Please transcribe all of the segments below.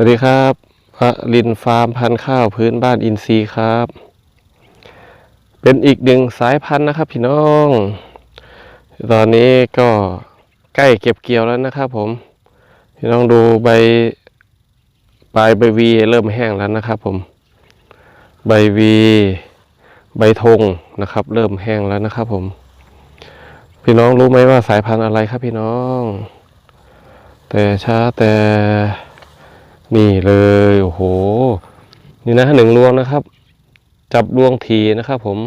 วัสดีครับ พระลินฟาร์มพันธุ์ข้าวพื้นบ้านอินทรีย์ครับ เป็นอีกหนึ่งสายพันธุ์นะครับ พี่น้อง ตอนนี้ก็ใกล้เก็บเกี่ยวแล้วนะครับผม พี่น้องดูใบปลายใบวีเริ่มแห้งแล้วนะครับผม ใบวีใบธงนะครับ เริ่มแห้งแล้วนะครับผม พี่น้องรู้ไหมว่าสายพันธุ์อะไรครับพี่น้อง แต่ช้าแต่ นี่เลยโอ้โห นี่นะหนึ่งรวงนะครับ จับรวงทีนะครับผม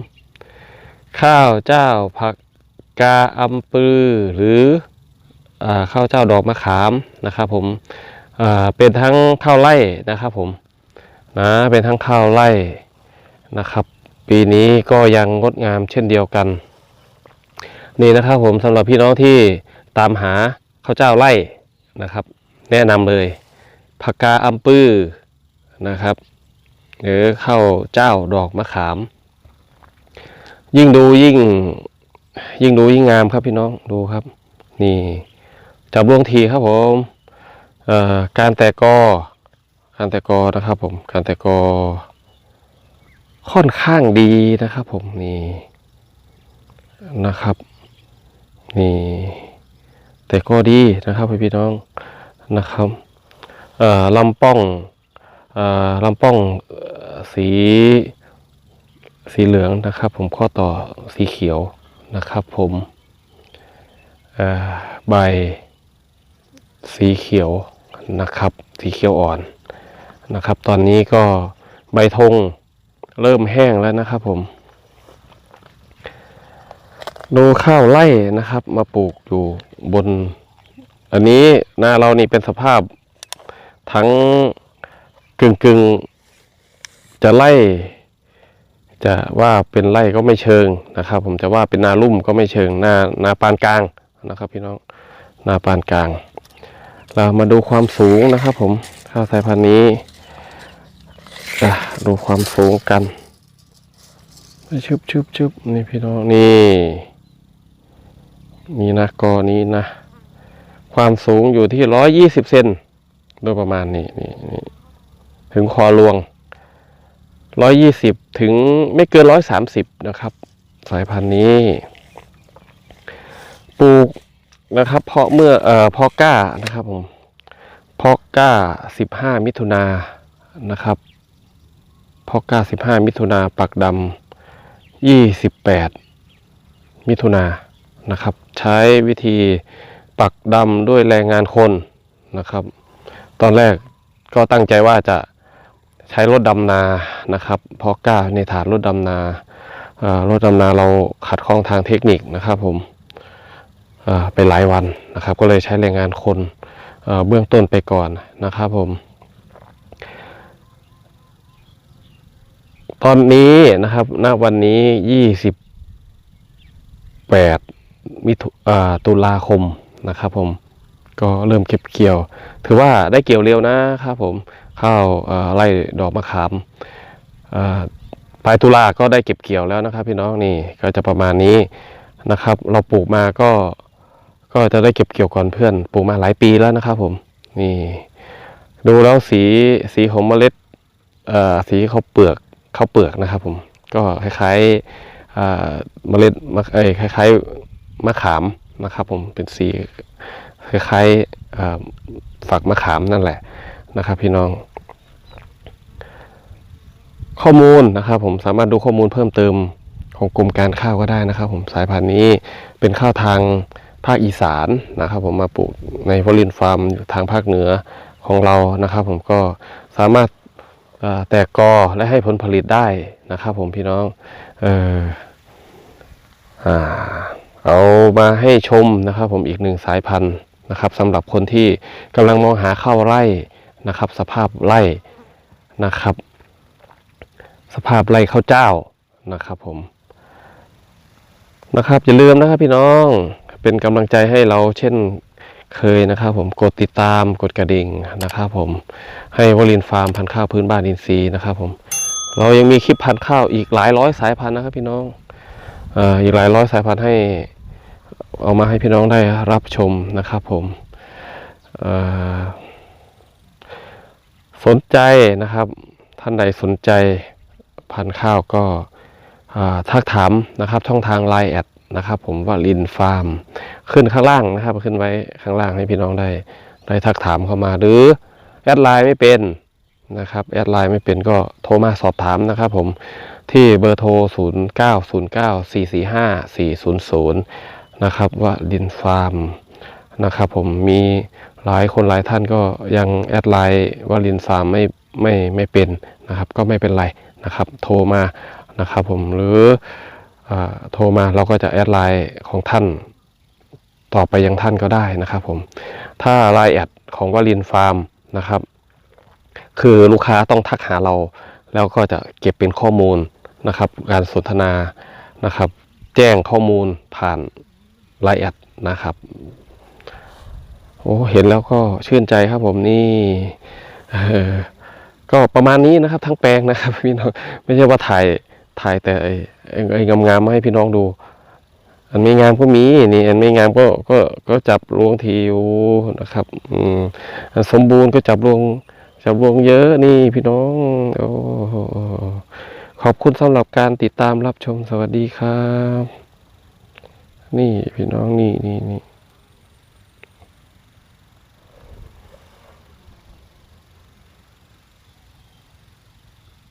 ข้าวเจ้าผักกาอัมปือหรืออข้าวเจ้าดอกมะขามนะครับ ผมเป็นทั้งข้าวไร่นะครับผมนะเป็นทั้งข้าวไร่นะครับ ปีนี้ก็ยังงดงามเช่นเดียวกัน นี่นะครับผมสำหรับพี่น้องที่ตามหาข้าวเจ้าไร่นะครับ แนะนำเลย ผักกาอัมปื้อนะครับ หรือข้าวเจ้าดอกมะขาม ยิ่งดูยิ่งยิ่งดูยิ่งงามครับพี่น้องดูครับ นี่จับรวงทีครับผมการแตกกอการแตกกอนะครับผมการแตกกอค่อนข้างดีนะครับ ผมนี่นะครับ นี่ แต่ก็ดีนะครับพี่น้องนะครับ ลำป้องอลำป้องสีสีเหลืองนะครับ ผมข้อต่อสีเขียวนะครับผมใบสีเขียวนะครับ สีเขียวอ่อนนะครับ ตอนนี้ก็ใบธงเริ่มแห้งแล้วนะครับผมดูข้าวไร่นะครับ มาปลูกอยู่บน อันนี้นาเรานี่เป็นสภาพ ทั้งกึ่งกึ่งจะไล่จะว่าเป็นไร่ก็ไม่เชิงนะครับ ผมจะว่าเป็นนาลุ่มก็ไม่เชิงนานาปานกลางนะครับ พี่น้องนาปานกลาง เรามาดูความสูงนะครับ ผมข้าวสายพันธุ์นี้จะดูความสูงกันชุบชุบชุบนี่พี่น้องนี่นี่นะกอนี้นะ ความสูงอยู่ที่ร้อยยี่สิบเซน โดยประมาณนี้นี่นี่ถึงคอรวงร้อยยี่สิบถึงไม่เกินร้อยสามสิบนะครับ สายพันธุ์นี้ ปลูกนะครับ เพาะเมื่อเอ่อเพาะก้านะครับผมเพาะก้าสิบห้ามิถุนานะครับเพาะก้าสิบห้ามิถุนาปักดำยี่สิบแปดมิถุนานะครับ ใช้วิธีปักดำด้วยแรงงานคนนะครับ ตอนแรกก็ตั้งใจว่าจะใช้รถดำนานะครับ เพราะกล้าในฐานรถดำนารถดำนาเราขัดข้องทางเทคนิคนะครับผมเอ่อไปหลายวันนะครับ ก็เลยใช้แรงงานคนเเบื้องต้นไปก่อนนะครับผม ตอนนี้นะครับณวันนี้ยี่สิบแปดมิถุตุลาคมนะครับผม ก็เริ่มเก็บเกี่ยว ถือว่าได้เกี่ยวเร็วนะครับผมข้าวไร่ดอกมะขามปลายตุลาก็ได้เก็บเกี่ยวแล้วนะครับ พี่น้องนี่ก็จะประมาณนี้นะครับ เราปลูกมาก็ก็จะได้เก็บเกี่ยวก่อนเพื่อนปลูกมาหลายปีแล้วนะครับ ผมนี่ ดูแล้วสีสีของเมล็ดเอ่อสีข้าวเปลือกข้าวเปลือกนะครับ ผมก็คล้ายๆอ่าเมล็ดมะเอ้ยคล้ายๆมะขามนะครับ ผมเป็นสี คล้ายๆฝักมะขามนั่นแหละนะครับ พี่น้อง ข้อมูลนะครับ ผมสามารถดูข้อมูลเพิ่มเติมของกรมการข้าวก็ได้นะครับ ผมสายพันธุ์นี้เป็นข้าวทางภาคอีสานนะครับ ผมมาปลูกในวลินฟาร์มอยู่ทางภาคเหนือของเรานะครับ ผมก็สามารถแตกกอและให้ผลผลิตได้นะครับ ผมพี่น้องเอออเอามาให้ชมนะครับ ผมอีกหนึ่งสายพันธุ์ นะครับสำหรับคนที่กำลังมองหาข้าวไร่นะครับ สภาพไร่นะครับ สภาพไร่ข้าวเจ้านะครับผมนะครับอย่าลืมนะครับพี่น้องเป็นกำลังใจให้เราเช่นเคยนะครับผมกดติดตามกดกระดิ่งนะครับผมให้วลินฟาร์มพันข้าวพื้นบ้านอินทรีย์นะครับผมเรายังมีคลิปพันข้าวอีกหลายร้อยสายพันธุ์นะครับพี่น้องอ่ออีกหลายร้อยสายพันธุ์ให้ เอามาให้พี่น้องได้รับชมนะครับผมสนใจนะครับ ท่านใดสนใจพันข้าวก็ทักถามนะครับช่องทาง Line แอดนะครับ ผมว่าลินฟาร์ม ขึ้นข้างล่างนะครับ ขึ้นไว้ข้างล่างให้พี่น้องได้ได้ทักถามเข้ามา หรือแอดไลน์ไม่เป็นนะครับแอดไลน์ไม่เป็นก็โทรมาสอบถามนะครับ ผมที่เบอร์โทร 0 9 0 9 4 4 5 4 0 0 นะครับว่าลินฟาร์มนะครับผมมีหลายคนหลายท่านก็ยังแอดไลน์ว่าลินฟาร์มไม่ไม่ไม่เป็นนะครับ ก็ไม่เป็นไรนะครับ โทรมานะครับผมหรืออาโทรมาเราก็จะแอดไลน์ของท่านต่อไปยังท่านก็ได้นะครับผมถ้าไลน์แอดของวาลินฟาร์มนะครับ คือลูกค้าต้องทักหาเรา แล้วก็จะเก็บเป็นข้อมูลนะครับ การสนทนานะครับ แจ้งข้อมูลผ่าน ลน์แอดนะครับโอ้เห็นแล้วก็ชื่นใจครับผมนี่ก็ประมาณนี้นะครับ ทั้งแปลงนะครับพี่น้องไม่ใช่ว่าถ่ายถ่ายแต่ไอ้ไอ้งามๆมาให้พี่น้องดู อันไม่งามก็มีนี่อันไม่งามก็ก็ก็จับรวงทีอยู่นะครับ อืมอันสมบูรณ์ก็จับรวงจับรวงเยอะนี่พี่น้องโอ้ขอบคุณสำหรับการติดตามรับชมสวัสดีครับ นี่พี่น้องนี่นี่นี่